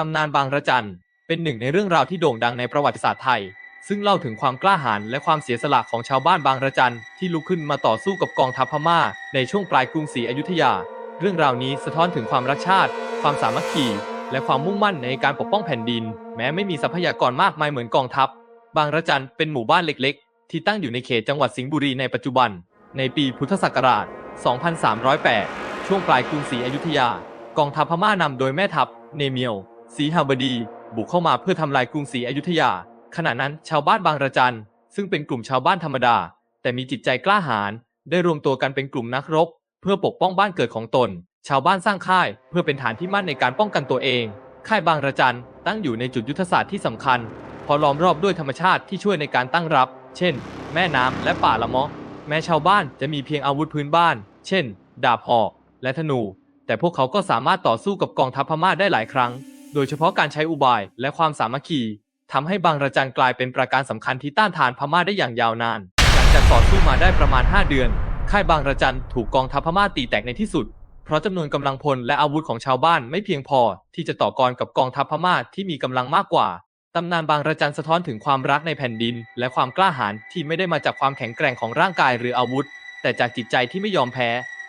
ตำนานบางระจันเป็นหนึ่งในเรื่องราวที่โด่งดังในประวัติศาสตร์ไทย ซึ่งเล่าถึงความกล้าหาญและความเสียสละของชาวบ้านบางระจันที่ลุกขึ้นมาต่อสู้กับกองทัพพม่า ในช่วงปลายกรุงศรีอยุธยา เรื่องราวนี้สะท้อนถึงความรักชาติ ความสามัคคี และความมุ่งมั่นในการปกป้องแผ่นดิน แม้ไม่มีทรัพยากรมากมายเหมือนกองทัพ บางระจันเป็นหมู่บ้านเล็ก ๆ ที่ตั้งอยู่ในเขตจังหวัดสิงห์บุรีในปัจจุบัน ในปีพุทธศักราช 2308 ช่วงปลายกรุงศรีอยุธยากองทัพพม่านำโดยแม่ทัพเนเมียว ศรีหบดี บุกเข้ามาเพื่อทำลายกรุงศรีอยุธยา ขณะนั้นชาวบ้านบางระจัน ซึ่งเป็นกลุ่มชาวบ้านธรรมดา แต่มีจิตใจกล้าหาญได้รวมตัวกันเป็นกลุ่มนักรบ เพื่อปกป้องบ้านเกิดของตน ชาวบ้านสร้างค่าย เพื่อเป็นฐานที่มั่นในการป้องกันตัวเอง ค่ายบางระจันตั้งอยู่ในจุดยุทธศาสตร์ที่สำคัญ พอล้อมรอบด้วยธรรมชาติที่ช่วยในการตั้งรับ เช่น แม่น้ำและป่าละมะแม้ชาวบ้านจะมีเพียงอาวุธพื้นบ้าน เช่น ดาบหอกและธนู แต่พวกเขาก็สามารถต่อสู้กับกองทัพพม่าได้หลายครั้ง โดยเฉพาะการใช้อุบายและความสามัคคีทำให้บางระจันกลายเป็นประการสำคัญที่ต้านทานพม่าได้อย่างยาวนาน หลังจากต่อสู้มาได้ประมาณ 5 เดือน ค่ายบางระจันถูกกองทัพพม่าตีแตกในที่สุด เพราะจำนวนกำลังพลและอาวุธของชาวบ้านไม่เพียงพอ ที่จะต่อกรกับกองทัพพม่าที่มีกำลังมากกว่าตำนานบางระจันสะท้อนถึงความรักในแผ่นดิน และความกล้าหาญที่ไม่ได้มาจากความแข็งแกร่งของร่างกายหรืออาวุธ แต่จากจิตใจที่ไม่ยอมแพ้